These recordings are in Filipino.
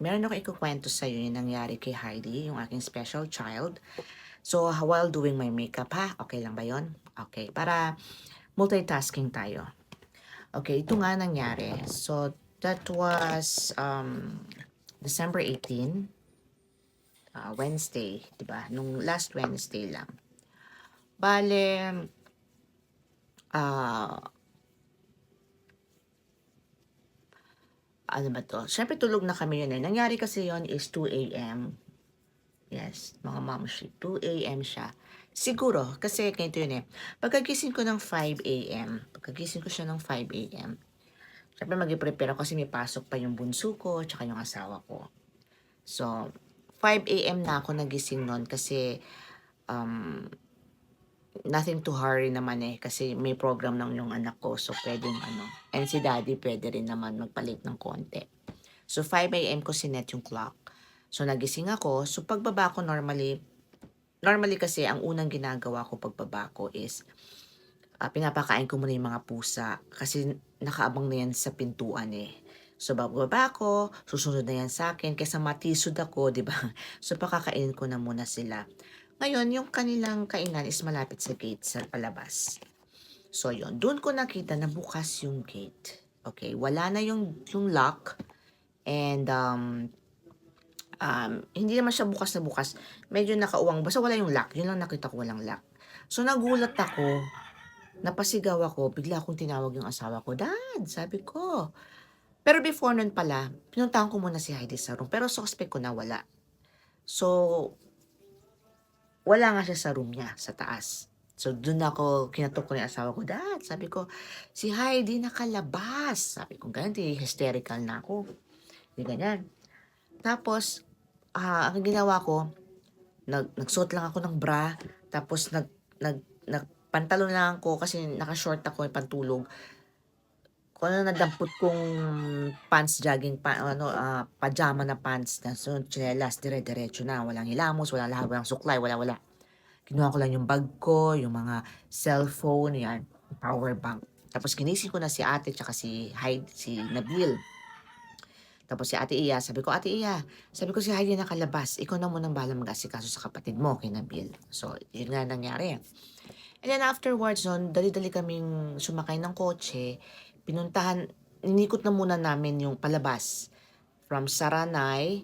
meron ako ikukwento sa iyo yung nangyari kay Heidi, yung aking special child. So, while doing my makeup ha, okay lang ba yon? Okay, para multitasking tayo. Okay, ito nga nangyari. So, that was um, December 18, uh, Wednesday, di ba? Nung last Wednesday lang. Bale, ah, ano ba to? Siyempre tulog na kami yun eh. Nangyari kasi yon is 2 a.m. Yes, mga mom shit. 2 a.m. siya. Siguro, kasi ganito yun eh. Pagkagising ko ng 5 a.m., pagkagising ko siya ng 5 a.m., syempre mag-prepare ako kasi may pasok pa yung bunso ko, tsaka yung asawa ko. So, 5 a.m. na ako nagising noon kasi um, nothing to hurry naman eh kasi may program ng yung anak ko so pwedeng ano and si daddy pwede rin naman magpalit ng konti so 5 a.m. ko sinet yung clock so nagising ako so pagbaba ko normally normally kasi ang unang ginagawa ko pagbaba ko is ah, pinapakain ko muna yung mga pusa kasi nakaabang na yan sa pintuan eh So, bababa ko, susunod na yan sa akin, kaysa matisod ako, di ba? So, pakakainin ko na muna sila. Ngayon, yung kanilang kainan is malapit sa gate sa palabas. So, yun. Doon ko nakita na bukas yung gate. Okay, wala na yung, yung lock. And, um, um, hindi naman siya bukas na bukas. Medyo nakauwang. Basta wala yung lock. Yun lang nakita ko walang lock. So, nagulat ako. Napasigaw ako. Bigla akong tinawag yung asawa ko. Dad, sabi ko. Pero before nun pala, pinuntahan ko muna si Heidi sa room. Pero suspect ko na wala. So, wala nga siya sa room niya, sa taas. So, doon ako, kinatok ko na yung asawa ko, Dad, sabi ko, si Heidi nakalabas. Sabi ko, ganyan, di hysterical na ako. Di ganyan. Tapos, ah, ang ginawa ko, nag, nagsuot lang ako ng bra, tapos nag, nag, nagpantalon lang ako kasi naka-short ako, yung pantulog. Kung ano nadampot kong pants, jogging, pa, ano, ah, pajama na pants, na so, chinelas, dire-diretso na, walang hilamos, walang lahat, walang suklay, wala, wala. Kinuha ko lang yung bag ko, yung mga cellphone, yan, power bank. Tapos ginising ko na si ate tsaka si Hyde, si Nabil. Tapos si ate Iya, sabi ko, ate Iya, sabi ko si Heidi nakalabas, ikaw na munang bahala mag-asikaso sa kapatid mo, kay Nabil. So, yun nga nangyari. And then afterwards, nun, dali-dali kaming sumakay ng kotse, pinuntahan, inikot na muna namin yung palabas. From Saranay,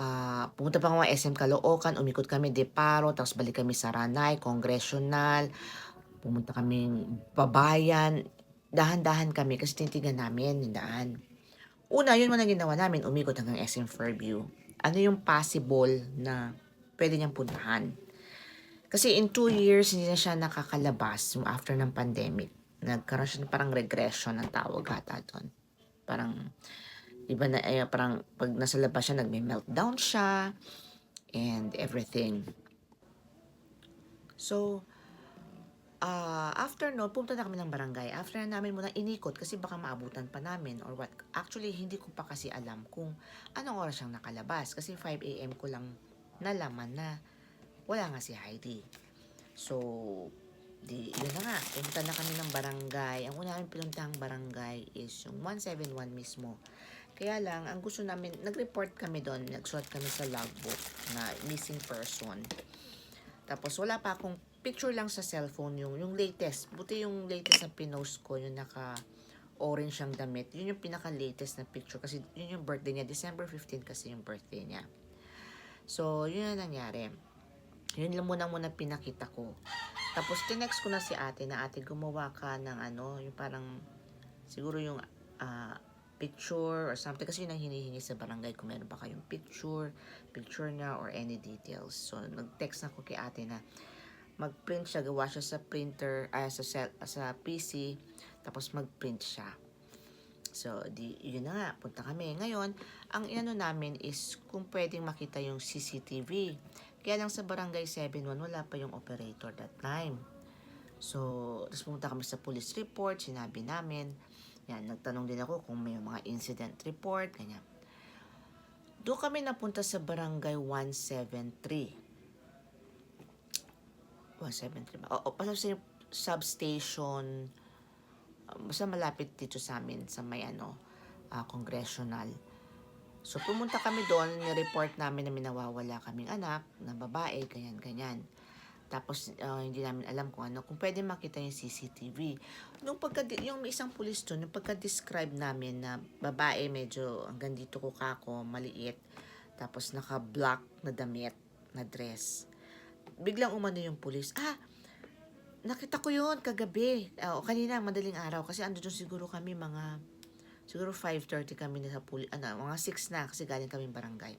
ah pumunta pa kami SM Caloocan, umikot kami Deparo, tapos balik kami Saranay, Congressional, pumunta kami Babayan, dahan-dahan kami kasi tinitingnan namin yung daan. Una, yun muna ginawa namin, umikot hanggang SM Fairview. Ano yung possible na pwede niyang puntahan? Kasi in two years, hindi na siya nakakalabas yung after ng pandemic. Nagkaroon siya ng parang regression ang tawag ata doon. Parang, iba na, eh, parang pag nasa labas siya, nagme-meltdown siya and everything. So, ah after no, pumunta na kami ng barangay. After na namin muna inikot kasi baka maabutan pa namin or what. Actually, hindi ko pa kasi alam kung anong oras siyang nakalabas. Kasi 5 a.m. ko lang nalaman na wala nga si Heidi. So, di, yun na nga. Pumunta na kami ng barangay. Ang una namin pinuntahang barangay is yung 171 mismo. Kaya lang, ang gusto namin, nag-report kami doon, nagsuot kami sa logbook na missing person. Tapos wala pa akong picture lang sa cellphone yung yung latest. Buti yung latest na pinost ko, yung naka orange siyang damit. Yun yung pinaka-latest na picture kasi yun yung birthday niya. December 15 kasi yung birthday niya. So, yun ang nangyari. Yun lang muna muna pinakita ko. Tapos, tinext ko na si ate na ate gumawa ka ng ano, yung parang siguro yung ah, picture or something. Kasi yun ang hinihingi sa barangay kung meron pa kayong picture, picture niya or any details. So, nag-text na ko kay ate na mag-print siya, gawa siya sa printer, ay sa, cell, sa PC, tapos mag-print siya. So, di, yun na nga, punta kami. Ngayon, ang ano namin is kung pwedeng makita yung CCTV. Kaya lang sa Barangay 71, wala pa yung operator that time. So, tapos pumunta kami sa police report, sinabi namin, yan, nagtanong din ako kung may mga incident report, ganyan. Doon kami napunta sa Barangay 173. 173 ba? Oo, pasok sa substation, basta malapit dito sa amin, sa may ano, ah, congressional. So, pumunta kami doon, ni-report namin na may nawawala kaming anak, na babae, ganyan, ganyan. Tapos, ah, hindi namin alam kung ano, kung pwede makita yung CCTV. Nung pagka, yung may isang pulis doon, nung pagka-describe namin na babae, medyo hanggang dito ko kako, maliit, tapos naka-black na damit, na dress. Biglang umano yung pulis, ah, nakita ko yun kagabi. Ah, o kanina, madaling araw. Kasi ando doon siguro kami mga, siguro 5.30 kami na sa puli, ano, mga 6 na kasi galing kami barangay.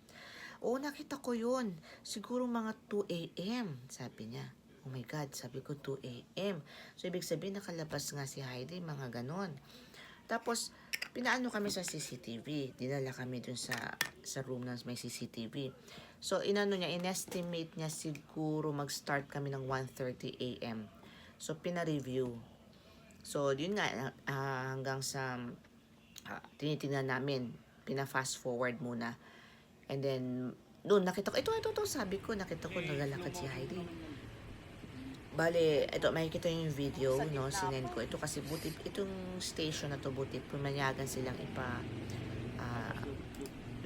Oo, nakita ko yun. Siguro mga 2 a.m. Sabi niya. Oh my God, sabi ko 2 a.m. So, ibig sabihin, nakalabas nga si Heidi, mga ganon. Tapos, pinaano kami sa CCTV. Dinala kami dun sa, sa room na may CCTV. So, inano niya, inestimate niya siguro mag-start kami ng 1.30 a.m. So, pina-review. So, yun nga, ah, hanggang sa ah, tinitingnan namin, pina-fast forward muna. And then, doon nakita ko, ito, ito, ito, sabi ko, nakita ko, naglalakad si Heidi. Bale, ito, makikita yung video, no, sinend ko. Ito kasi buti, itong station na to, buti, pumanyagan silang ipa, ah,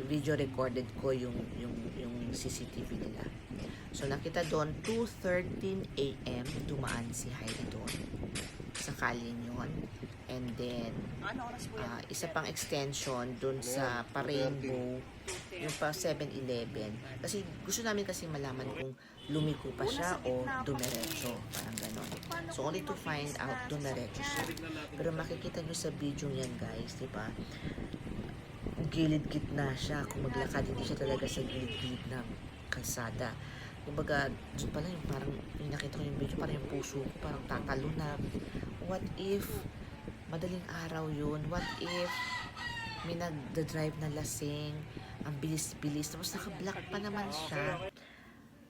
video recorded ko yung, yung, yung CCTV nila. So, nakita doon, 2.13 a.m. dumaan si Heidi doon. Sa kalin yun. And then, ah, isa pang extension doon sa pa-rainbow, yung pa 7-Eleven. Kasi gusto namin kasi malaman kung lumiko pa siya o dumiretso. Parang ganon. So, only to find out dumiretso siya. Pero makikita nyo sa video yan, guys, di ba? Gilid gitna siya. Kung maglakad, hindi siya talaga sa gilid-gilid ng kalsada. Kumbaga, so pala yung parang, yung nakita ko yung video, parang yung puso ko, parang tatalo na. What if, madaling araw yun, what if, may nagda-drive na lasing, ang bilis-bilis, tapos naka-black pa naman siya.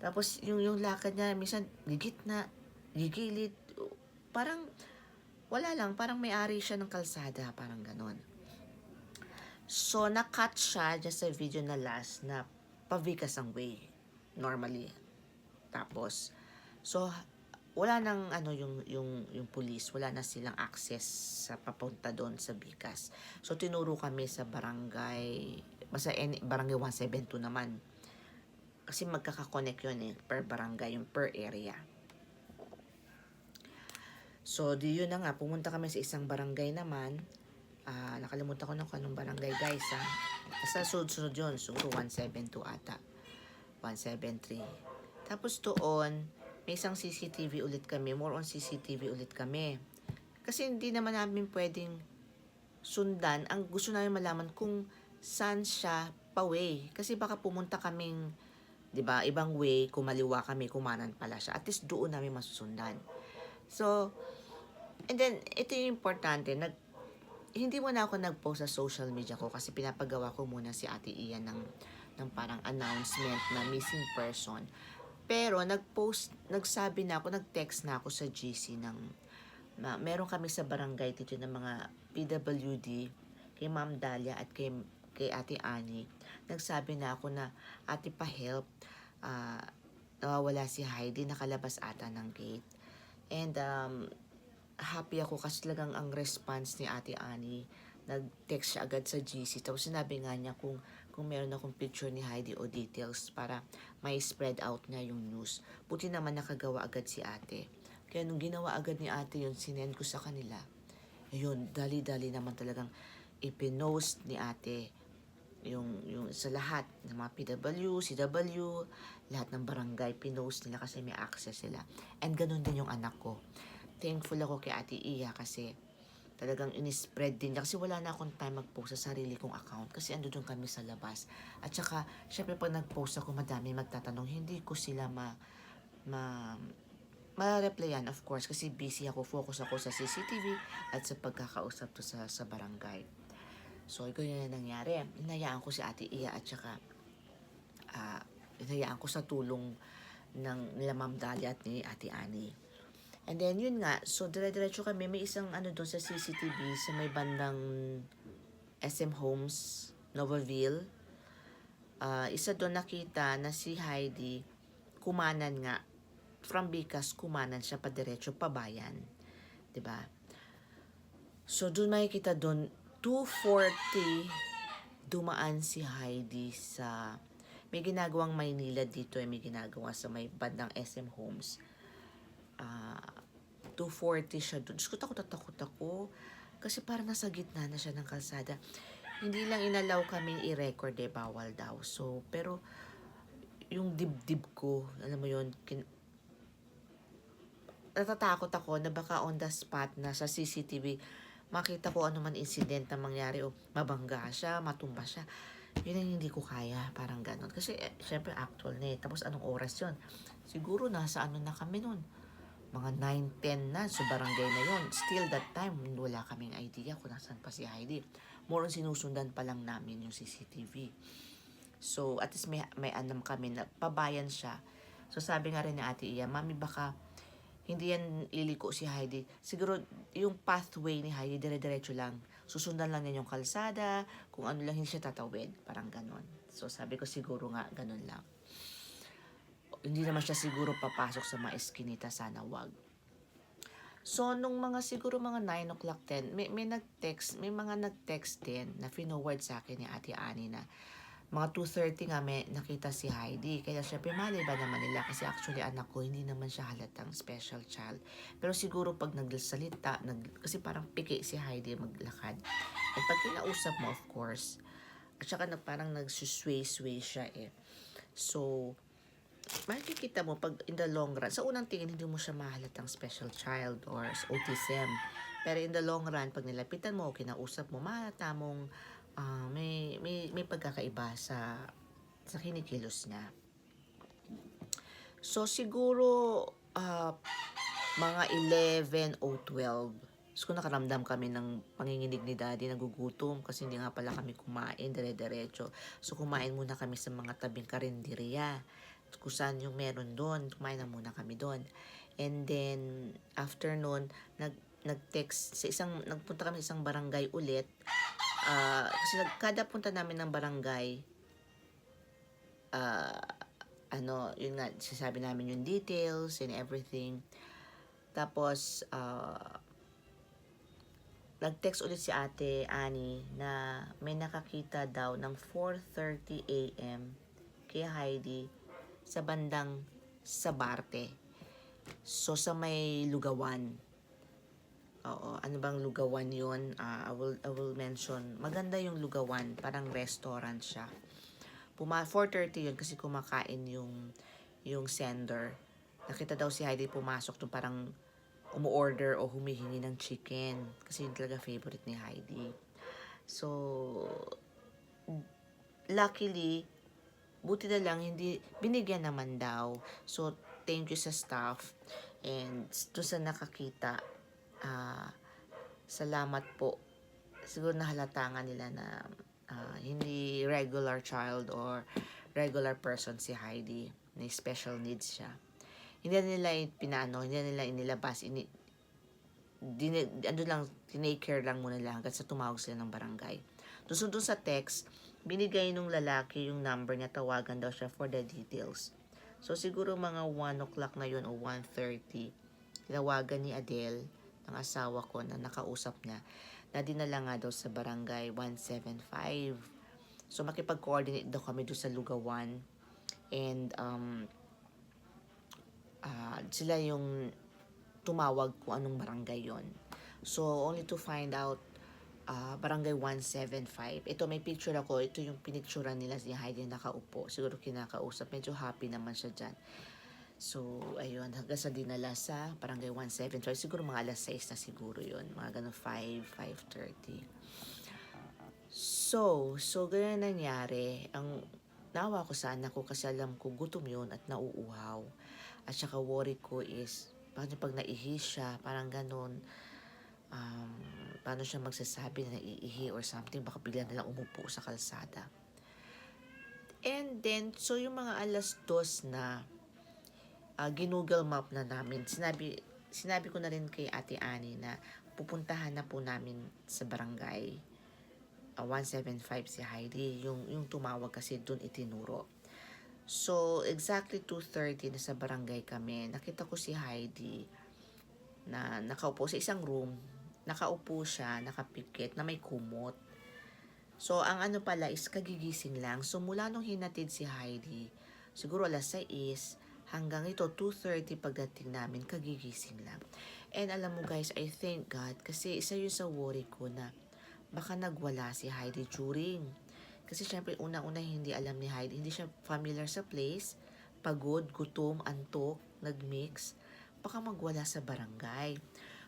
Tapos yung yung lakad niya, minsan gigit na, gigilid, parang wala lang, parang may-ari siya ng kalsada, parang ganon. So, na-cut siya just sa video na last na pavikas ang way, normally. Tapos, so, wala nang ano yung yung yung police, wala na silang access sa papunta doon sa Bikas. So tinuro kami sa barangay basta any, barangay 172 naman. Kasi magkaka-connect yun eh per barangay yung per area. So di yun na nga pumunta kami sa isang barangay naman. Ah, nakalimutan ko na kung anong barangay guys ha. Basta sunod-sunod yun, siguro 172 ata. 173. Tapos doon, may isang CCTV ulit kami. More on CCTV ulit kami. Kasi hindi naman namin pwedeng sundan. Ang gusto namin malaman kung saan siya pa-way. Kasi baka pumunta kaming, di ba, ibang way, kumaliwa kami, kumanan pala siya. At least doon namin masusundan. So, and then, ito yung importante, nag, hindi mo na ako nag-post sa social media ko kasi pinapagawa ko muna si Ate Ian ng, ng parang announcement na missing person. Pero nag-post, nagsabi na ako, nag-text na ako sa GC ng na meron kami sa barangay dito ng mga PWD kay Ma'am Dalia at kay, kay Ate Ani. Nagsabi na ako na ate pa-help ah, nawawala si Heidi, nakalabas ata ng gate. And um, happy ako kasi talagang ang response ni Ate Ani, nag-text siya agad sa GC. Tapos sinabi nga niya kung, kung meron akong picture ni Heidi o details para may spread out niya yung news. Buti naman nakagawa agad si ate. Kaya nung ginawa agad ni ate yun, sinend ko sa kanila. Ayun, dali-dali naman talagang ipinost ni ate yung, yung sa lahat ng mga PW, CW, lahat ng barangay, pinost nila kasi may access sila. And ganun din yung anak ko. Thankful ako kay Ate Iya kasi talagang inispread din niya. Kasi wala na akong time mag-post sa sarili kong account kasi ando doon kami sa labas. At saka, syempre pag nag-post ako, madami magtatanong, hindi ko sila ma, ma, ma-replyan of course kasi busy ako, focus ako sa CCTV at sa pagkakausap to sa, sa barangay. So, ito yun na nangyari. Hinayaan ko si Ate Iya at saka ah hinayaan ko sa tulong ng nila Ma'am Dalia at ni Ate Ani. And then, yun nga, so dire-diretso kami, may isang ano doon sa CCTV sa may bandang SM Homes, Novaville. Ah, isa doon nakita na si Heidi, kumanan nga, from Bicas, kumanan siya pa diretso, pabayan. ba? So, doon makikita doon, 240 dumaan si Heidi sa may ginagawang Maynila dito eh, may ginagawa sa may bandang SM Homes. Ah, 240 siya doon. Diyos ko, takot na takot ako. Kasi parang nasa gitna na siya ng kalsada. Hindi lang inalaw kami i-record eh, bawal daw. So, pero yung dibdib ko, alam mo yun, kin- natatakot ako na baka on the spot na sa CCTV makita ko ano man incident na mangyari o mabangga siya, matumba siya. Yun ang hindi ko kaya, parang ganon. Kasi eh, syempre actual na eh. Tapos anong oras yun? Siguro nasa ano na kami nun. Mga 9-10 na, so barangay na yun. Still that time, wala kaming idea kung nasan pa si Heidi. More on sinusundan pa lang namin yung CCTV. So, at least may, may anam kami na pabayan siya. So, sabi nga rin ni Ate Iya, Mami, baka hindi yan liliko si Heidi. Siguro, yung pathway ni Heidi, dire-diretso lang. Susundan lang niya yung kalsada, kung ano lang hindi siya tatawid. Parang ganon. So, sabi ko siguro nga, ganon lang. Hindi naman siya siguro papasok sa mga eskinita, sana wag. So, nung mga siguro mga 9 o'clock 10, may, may nag-text, may mga nag-text din na finoward sa akin ni Ate Ani na mga 2.30 nga may nakita si Heidi. Kaya syempre mali ba naman nila kasi actually anak ko hindi naman siya halatang special child. Pero siguro pag nagsalita, nag, kasi parang piki si Heidi maglakad. At pag kinausap mo of course, at saka na parang nagsusway-sway siya eh. So, makikita mo pag in the long run, sa unang tingin hindi mo siya mahalatang special child or autism. Pero in the long run, pag nilapitan mo, kinausap mo, mahalata mong ah, may, may, may pagkakaiba sa, sa kinikilos niya. So, siguro, ah, mga 11 o 12, So, nakaramdam kami ng panginginig ni daddy, nagugutom kasi hindi nga pala kami kumain dire-diretso. So, kumain muna kami sa mga tabing karinderya. Kung saan yung meron doon, kumain na muna kami doon. And then, after nun, nag, nag-text sa isang, nagpunta kami sa isang barangay ulit. Ah, kasi nag, kada punta namin ng barangay, ah, ano, yun nga, sasabi namin yung details and everything. Tapos, ah, nag-text ulit si ate Ani na may nakakita daw ng 4.30 a.m. kay Heidi sa bandang Sabarte. So, sa may lugawan. Oo, ano bang lugawan yun? Ah, I, will, I will mention. Maganda yung lugawan. Parang restaurant siya. Puma 4.30 yun kasi kumakain yung, yung sender. Nakita daw si Heidi pumasok doon parang umu-order o humihingi ng chicken. Kasi yun talaga favorite ni Heidi. So, luckily, buti na lang, hindi, binigyan naman daw. So, thank you sa staff. And doon sa nakakita, ah, salamat po. Siguro nahalata nga nila na ah, hindi regular child or regular person si Heidi. May special needs siya. Hindi nila pinano, hindi nila inilabas, ini, dine, ano lang, tinake care lang muna lang hanggang sa tumawag sila ng barangay. Doon sa text, binigay nung lalaki yung number niya, tawagan daw siya for the details. So siguro mga 1 o'clock na yun o 1.30, tinawagan ni Adele, ng asawa ko na nakausap niya, na dinala nga daw sa barangay 175. So makipag-coordinate daw kami doon sa Lugawan. And um, ah, sila yung tumawag kung anong barangay yon. So, only to find out ah, barangay 175. Ito, may picture ako. Ito yung pinicturean nila si Heidi na nakaupo. Siguro kinakausap. Medyo happy naman siya dyan. So, ayun. Hanggang sa dinala sa barangay 175. Siguro mga alas 6 na siguro yon Mga ganun 5, 5.30. So, so ganyan nangyari. Ang nawa ko sa anak ko kasi alam ko gutom yun at nauuhaw. At saka worry ko is, paano pag naihi siya, parang ganun, um, paano siya magsasabi na naiihi or something, baka bigla na lang umupo sa kalsada. And then, so yung mga alas dos na uh, ginuggle map na namin, sinabi, sinabi ko na rin kay Ate Ani na pupuntahan na po namin sa barangay uh, 175 si Heidi, yung, yung tumawag kasi doon itinuro. So, exactly 2.30 na sa barangay kami, nakita ko si Heidi na nakaupo sa isang room, nakaupo siya, nakapikit, na may kumot. So, ang ano pala is kagigising lang. So, mula nung hinatid si Heidi, siguro alas 6 hanggang ito 2.30 pagdating namin, kagigising lang. And alam mo guys, I thank God kasi isa yun sa worry ko na baka nagwala si Heidi during. Kasi syempre, una-una hindi alam ni Heidi, hindi siya familiar sa place, pagod, gutom, antok, nagmix, baka magwala sa barangay.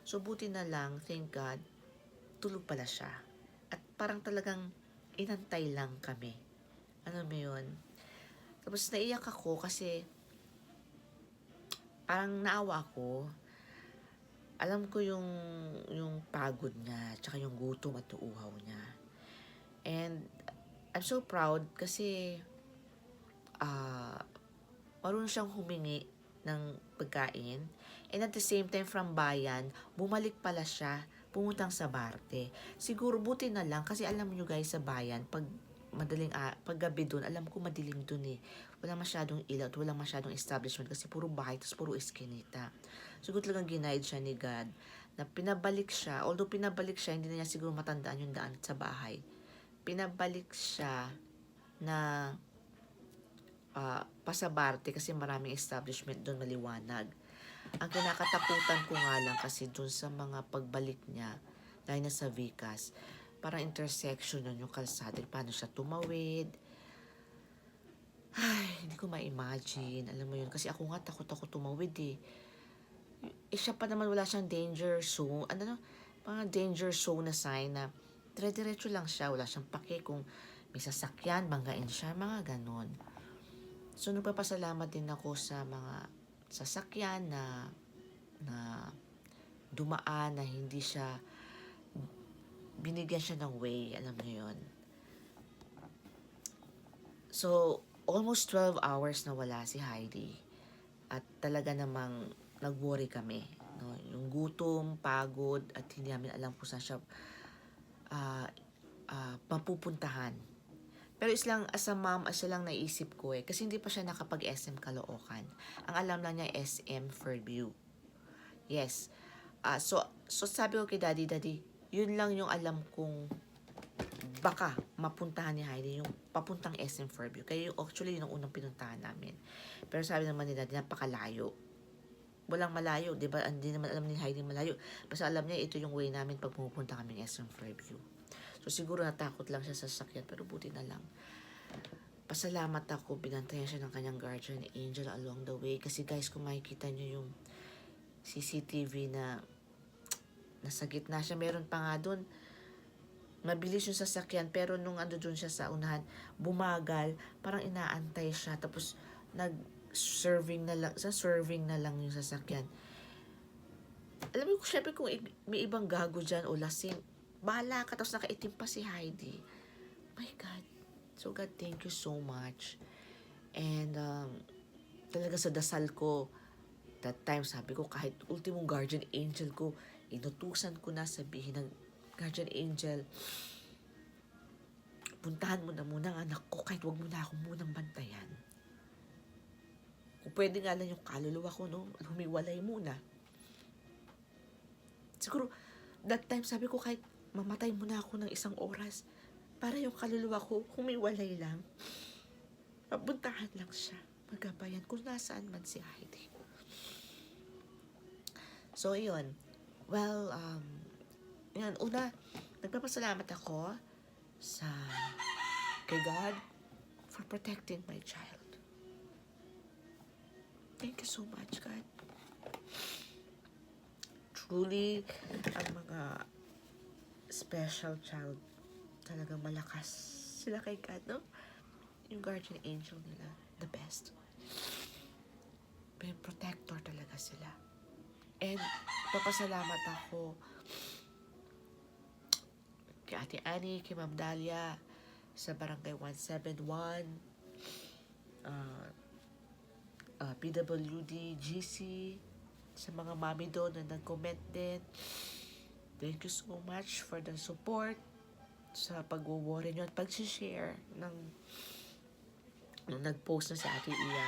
So, buti na lang, thank God, tulog pala siya. At parang talagang inantay lang kami. Ano mo yun? Tapos naiyak ako kasi parang naawa ako. Alam ko yung yung pagod niya, tsaka yung gutom at uhaw niya. And I'm so proud kasi ah marunong siyang humingi ng pagkain. And at the same time, from bayan, bumalik pala siya, pumuntang sa Barte. Siguro buti na lang, kasi alam nyo guys, sa bayan, pag madaling, ah, pag gabi doon, alam ko madilim doon eh. Wala masyadong ilaw, at walang masyadong establishment kasi puro bahay, tapos puro eskinita. Siguro talagang ginaid siya ni God na pinabalik siya, although pinabalik siya, hindi na niya siguro matandaan yung daan sa bahay. Pinabalik siya na uh, pasabarte kasi maraming establishment doon maliwanag. Ang kinakatakutan ko nga lang kasi doon sa mga pagbalik niya, dahil na sa Vicas, parang intersection nun yung kalsada, paano siya tumawid. Ay, hindi ko ma-imagine. Alam mo yun, kasi ako nga takot ako tumawid eh. Eh, siya pa naman wala siyang danger zone. Ano no? Mga danger zone na sign na dire-diretso lang siya. Wala siyang pake kung may sasakyan, banggain siya, mga ganon. So, nagpapasalamat din ako sa mga sasakyan na na dumaan na hindi siya binigyan siya ng way, alam niyo yun. So, almost 12 hours na wala si Heidi. At talaga namang nag-worry kami. No? Yung gutom, pagod, at hindi namin alam kung saan siya uh, uh, mapupuntahan. Pero is lang, as a mom, as lang naisip ko eh. Kasi hindi pa siya nakapag-SM Caloocan. Ang alam lang niya SM Fairview. Yes. Uh, so, so sabi ko kay daddy, daddy, yun lang yung alam kong baka mapuntahan ni Heidi yung papuntang SM Fairview. Kaya yung actually yun ang unang pinuntahan namin. Pero sabi naman ni daddy, napakalayo. Walang malayo, di ba? Hindi naman alam ni Heidi malayo. Basta alam niya, ito yung way namin pag pumupunta kami ng SM Fairview. So siguro natakot lang siya sa sasakyan pero buti na lang. Pasalamat ako, binantayan siya ng kanyang guardian angel along the way. Kasi guys, kung makikita nyo yung CCTV na nasa gitna siya, meron pa nga doon. Mabilis yung sasakyan pero nung ando doon siya sa unahan, bumagal, parang inaantay siya. Tapos nag serving na lang, sa serving na lang yung sasakyan. Alam mo, syempre kung may ibang gago dyan o lasing, bahala ka, tapos nakaitim pa si Heidi. My God. So God, thank you so much. And um, talaga sa dasal ko, that time sabi ko, kahit ultimong guardian angel ko, inutusan ko na sabihin ng guardian angel, puntahan mo na muna ang anak ko, kahit wag mo na ako munang bantayan. Kung pwede nga lang yung kaluluwa ko, no, humiwalay muna. Siguro, that time sabi ko kahit mamatay muna ako ng isang oras para yung kaluluwa ko humiwalay lang. Mabuntahan lang siya. Magabayan kung nasaan man si Heidi. So, yun. Well, um, yun. Una, nagpapasalamat ako sa kay God for protecting my child. Thank you so much, God. Truly, ang mga special child talagang malakas sila kay God, no? Yung guardian angel nila, the best. May protector talaga sila. And papasalamat ako kay Ate Annie, kay Ma'am Dalia, sa Barangay 171, uh, uh, PWD, GC, sa mga mami doon na nag-comment din. Thank you so much for the support sa pag-worry nyo at pag-share ng nung nag-post na si Ate Iya.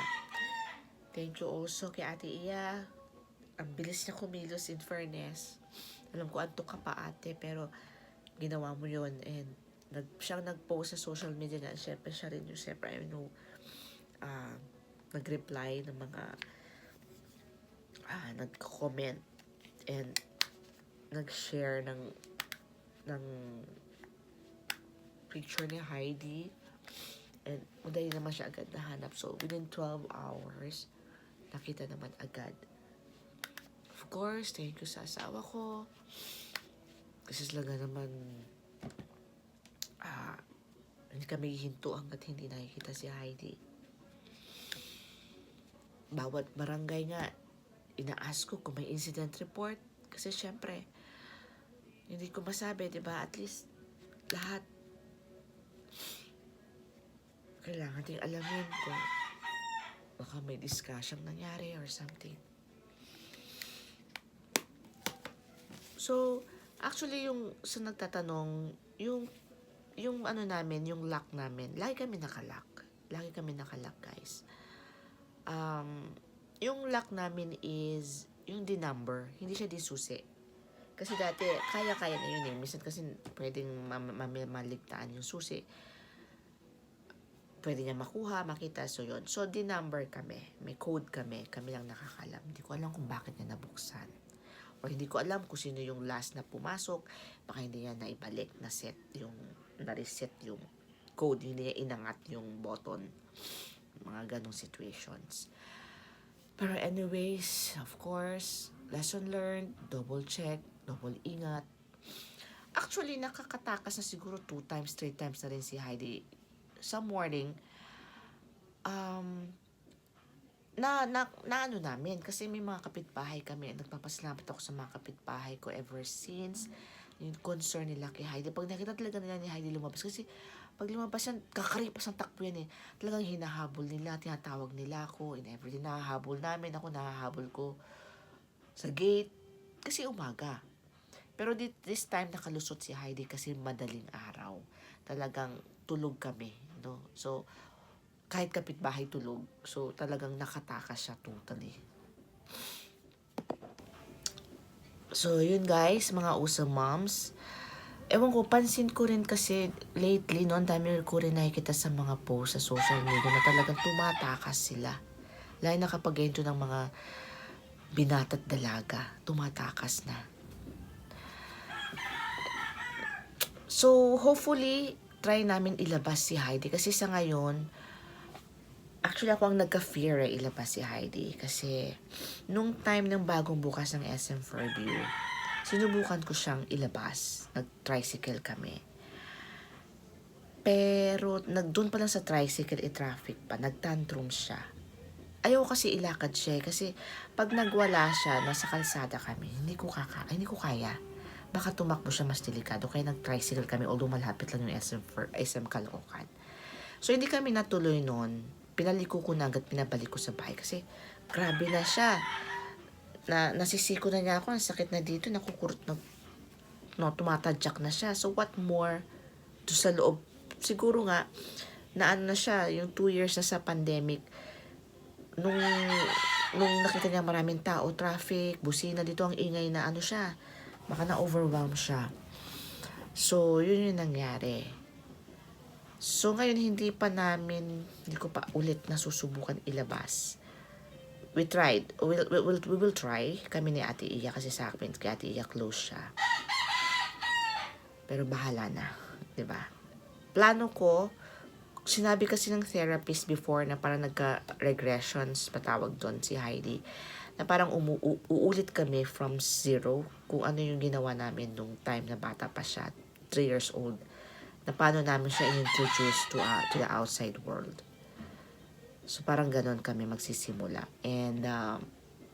Thank you also kay Ate Iya. Ang bilis niya kumilos in fairness. Alam ko anto ka pa ate pero ginawa mo yon and nag, siyang nag-post sa social media na, syempre siya rin yung, syempre, I know, ah, nag-reply ng mga, ah, nag-comment, and, nag-share ng, ng, picture ni Heidi, and, madali naman siya agad nahanap. So, within 12 hours, nakita naman agad. Of course, thank you sa asawa ko. Kasi talaga naman, ah, hindi kami hinto hanggat hindi nakikita si Heidi. Bawat barangay nga, ina-ask ko kung may incident report. Kasi syempre, hindi ko masabi, di ba? At least, lahat kailangan ting alamin kung baka may discussion nangyari or something. So, actually yung sa nagtatanong, yung yung ano namin, yung lock namin, lagi kami nakalock. Lagi kami nakalock, guys. Um, yung lock namin is yung di number, hindi siya di susi. Kasi dati, kaya-kaya na yun eh. Minsan kasi pwedeng mam- mam- maligtaan yung susi pwede niya makuha, makita. So, yun. So, di number kami. May code kami. Kami lang nakakalam. Hindi ko alam kung bakit niya nabuksan. Or hindi ko alam kung sino yung last na pumasok. Baka hindi niya naibalik na set yung, na-reset yung code. Hindi niya inangat yung button. Mga ganong situations. Pero anyways, of course, lesson learned, double check, double ingat. Actually, nakakatakas na siguro two times, three times na rin si Heidi sa morning, um, na, na, na ano namin, kasi may mga kapitbahay kami, nagpapasalamat ako sa mga kapitbahay ko ever since, yung concern nila kay Heidi. Pag nakita talaga nila ni Heidi lumabas, kasi pag lumabas yan, kakaripas ang takbo yan eh. Talagang hinahabol nila, tinatawag nila ako, in everything, nahahabol namin, ako nahahabol ko sa gate, kasi umaga. Pero this time nakalusot si Heidi kasi madaling araw. Talagang tulog kami, no? So, kahit kapitbahay tulog, so talagang nakatakas siya totally. So, yun guys, mga usang moms. Ewan ko, pansin ko rin kasi lately, no, ang dami ko rin nakikita sa mga post sa social media na talagang tumatakas sila. Lalo na kapag ng mga binata't dalaga, tumatakas na. So, hopefully, try namin ilabas si Heidi. Kasi sa ngayon, actually ako ang nagka-fear eh, ilabas si Heidi. Kasi, nung time ng bagong bukas ng SM Fairview, sinubukan ko siyang ilabas. Nag-tricycle kami. Pero, nagdoon pa lang sa tricycle, i-traffic pa. Nag-tantrum siya. Ayaw kasi ilakad siya eh, Kasi, pag nagwala siya, nasa kalsada kami, hindi ko, kaka ay, hindi ko kaya baka tumakbo siya mas delikado. Kaya nag-tricycle kami, although malapit lang yung SM, for, SM Caloocan. So, hindi kami natuloy noon. Pinaliko ko na agad, pinabalik ko sa bahay. Kasi, grabe na siya. Na, nasisiko na niya ako, ang sakit na dito, nakukurot na, no, tumatadyak na siya. So, what more to sa loob? Siguro nga, na ano na siya, yung two years na sa pandemic, nung nung nakita niya maraming tao, traffic, busina dito ang ingay na ano siya, baka na-overwhelm siya. So, yun yung nangyari. So, ngayon hindi pa namin, hindi ko pa ulit nasusubukan ilabas. We tried. We'll, we, will, we will try. Kami ni Ate Iya kasi sa akin, kay Ate Iya close siya. Pero bahala na. ba? Plano ko, sinabi kasi ng therapist before na parang nagka-regressions, patawag doon si Heidi, na parang umu- uulit kami from zero kung ano yung ginawa namin nung time na bata pa siya, 3 years old, na paano namin siya introduce to, uh, to the outside world. So parang ganon kami magsisimula. And um,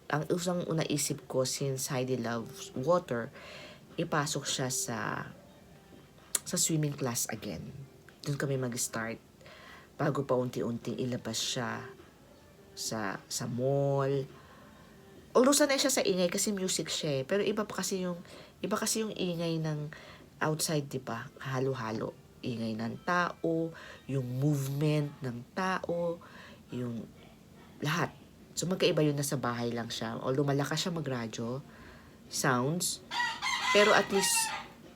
ang usang una isip ko, since Heidi loves water, ipasok siya sa sa swimming class again. Doon kami mag-start bago pa unti-unti ilabas siya sa sa mall. Although sanay siya sa ingay kasi music siya eh. Pero iba pa kasi yung iba kasi yung ingay ng outside, 'di ba? Halo-halo. Ingay ng tao, yung movement ng tao, yung lahat. So magkaiba yun na sa bahay lang siya. Although malakas siya magradyo, sounds, pero at least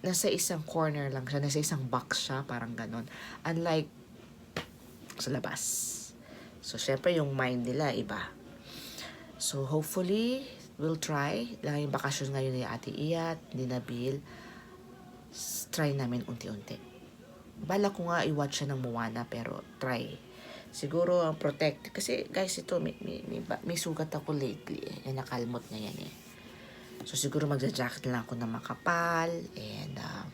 nasa isang corner lang siya, nasa isang box siya, parang ganon. Unlike sa labas. So, syempre, yung mind nila, iba. So, hopefully, we'll try. Lang yung bakasyon ngayon ni Ate Iyat, ni Nabil. Try namin unti-unti. Bala ko nga i-watch siya ng Moana, pero try. Siguro ang protect. Kasi guys, ito, may, may, may, may sugat ako lately. Eh. Yan, nakalmot na yan eh. So, siguro magja-jacket lang ako ng makapal. And, um,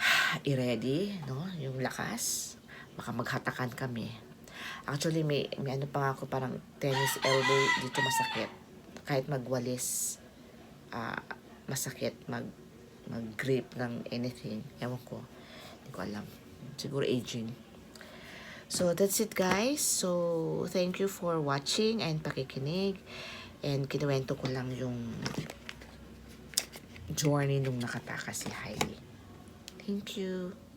i-ready, no? Yung lakas. Baka maghatakan kami. Actually, may, may ano pa ako, parang tennis elbow dito masakit. Kahit magwalis, ah, masakit mag mag-grip ng anything. Ewan ko. Hindi ko alam. Siguro aging. So, that's it guys. So, thank you for watching and pakikinig. And kinuwento ko lang yung journey nung nakatakas si Heidi. Thank you.